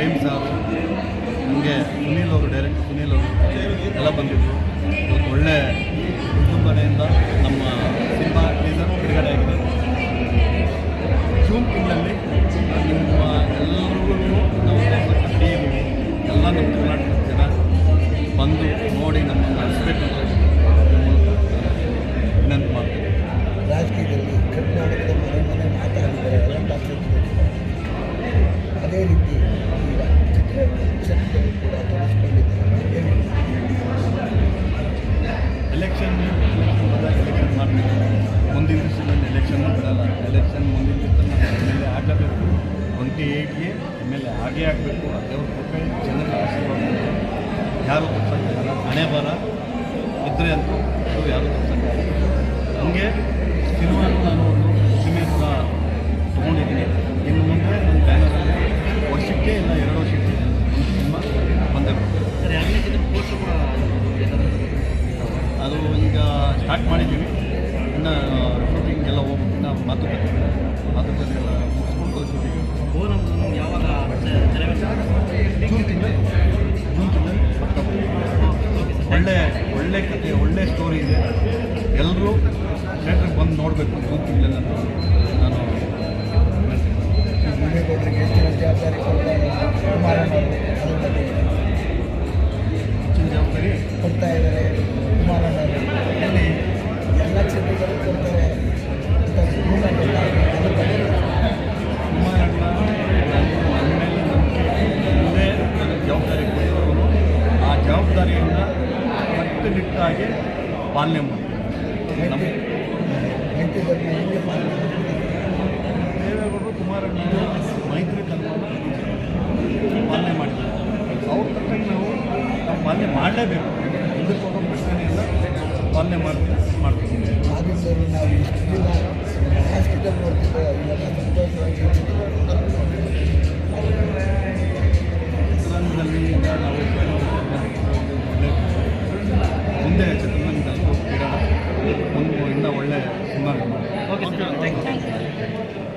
ಪ್ರೇಮ್ ಸಾಬ್ ನಮಗೆ ಸುನೀಲ್ ಅವರು ಡೈರೆಕ್ಟ್ ಸುನೀಲ್ ಅವರು ಎಲ್ಲ ಬಂದಿದ್ದರು ಒಳ್ಳೆ ಕುಟುಂಬದಿಂದ ನಮ್ಮ ಸಿನಿಮಾ ಟೀಸರ್ ಬಿಡುಗಡೆ ಆಗಿದೆ. ಜೂನ್ ತಿಂಗಳಲ್ಲಿ ನಿಮ್ಮ ಎಲ್ಲರಿಗೂ ಟೀಮು ಎಲ್ಲ ನಮ್ಮ ಕರ್ನಾಟಕದ ಜನ ಬಂದು ನೋಡಿ ನಮ್ಮನ್ನು ನಡೆಸಬೇಕು ವಿನಂತಿ ಮಾಡ್ತೀವಿ ರಾಜಕೀಯದಲ್ಲಿ ಕರ್ನಾಟಕದ ಮನೆ ಮನೆ ಮಾತಾಡಿದರೆ ಅದೇ ರೀತಿ ಮಾಡಬೇಕು ಮುಂದಿನ ದಿವಸದಲ್ಲಿ ಎಲೆಕ್ಷನ್ ಬಿಡಲ್ಲ ಎಲೆಕ್ಷನ್ ಮುಂದಿನ ದಿವಸ ಎಂ ಎಲ್ ಎ ಆಗಬೇಕು ಟ್ವೆಂಟಿ ಏಯ್ಟ್ಗೆ ಎಂ ಎಲ್ ಎ ಆಗೇ ಆಗಬೇಕು. ದೇವ್ರ ಕೃಪೆ ಜನರ ಆಶೀರ್ವಾದ ಯಾರು ತಪ್ಪಿಸಲ್ಲ ಹಣೆ ಬರ ಇದ್ದರೆ ಅಂತ ಅದು ಯಾರು ತಪ್ಪಿಸಲ್ಲ ಹಂಗೆ ಸಿನಿಮಾನು ನಾನು ಒಂದು ಸಿನಿಮೆ ಕೂಡ ತೊಗೊಂಡಿದ್ದೀನಿ. ಇನ್ನು ಮುಂದೆ ನನ್ನ ಬ್ಯಾನರಲ್ಲಿ ವರ್ಷಕ್ಕೆ ಇಲ್ಲ ಎರಡು ವರ್ಷಕ್ಕೆ ಒಂದು ಸಿನಿಮಾ ಬಂದೇ ಕೂಡ ಅದು ಈಗ ಸ್ಟಾರ್ಟ್ ಮಾಡಿದ್ದೀವಿ. ಇನ್ನು ಶೂಟಿಂಗ್ ಎಲ್ಲ ಹೋಗ್ಬೇಕು ಇನ್ನು ಮಾತುಕತೆ. ಮಾತುಕತೆ ಎಲ್ಲ ಮುಗಿಸ್ಕೊಂಡು ಶೂಟಿಂಗ್ ಯಾವಾಗ ಜೂನ್ ತಿಂಗಳು. ಜೂನ್ ತಿಂಗಳು. ಒಳ್ಳೆ ಒಳ್ಳೆ ಕತೆ ಒಳ್ಳೆ ಸ್ಟೋರಿ ಇದೆ. ಎಲ್ಲರೂ ಥಿಯೇಟ್ರಿಗೆ ಬಂದು ನೋಡಬೇಕು ಜೂನ್ ತಿಂಗಳಲ್ಲಿ ಅಂತ ನಾನು ಹೆಚ್ಚಿನ ಜವಾಬ್ದಾರಿ ಕೊಡ್ತಾ ಇದ್ದಾರೆ. ಜವಾಬ್ದಾರಿಯನ್ನು ಕಟ್ಟುನಿಟ್ಟಾಗಿ ಪಾಲನೆ ಮಾಡ್ತೀವಿ ನಮ್ಮ ದೇವೇಗೌಡರು ಕುಮಾರಣ್ಣ ಮೈತ್ರಿ ತತ್ವವನ್ನು ಪಾಲನೆ ಮಾಡಿದ್ದಾರೆ ಅವ್ರ ತಕ್ಕಂಗೆ ನಾವು ನಾವು ಪಾಲನೆ ಮಾಡಲೇಬೇಕು. ಇದಕ್ಕೆ ಒಂದು ಪ್ರಶ್ನೆಯಿಂದ ಪಾಲನೆ ಮಾಡ್ತೀವಿ ಮಾಡ್ತೀವಿ. ಚಿತ್ರರಂಗದಲ್ಲಿ ಈಗ ನಾವು 근데 죄송합니다. 이거 내가 오늘 뭐 있나 원래 금방. 오케이, 땡큐.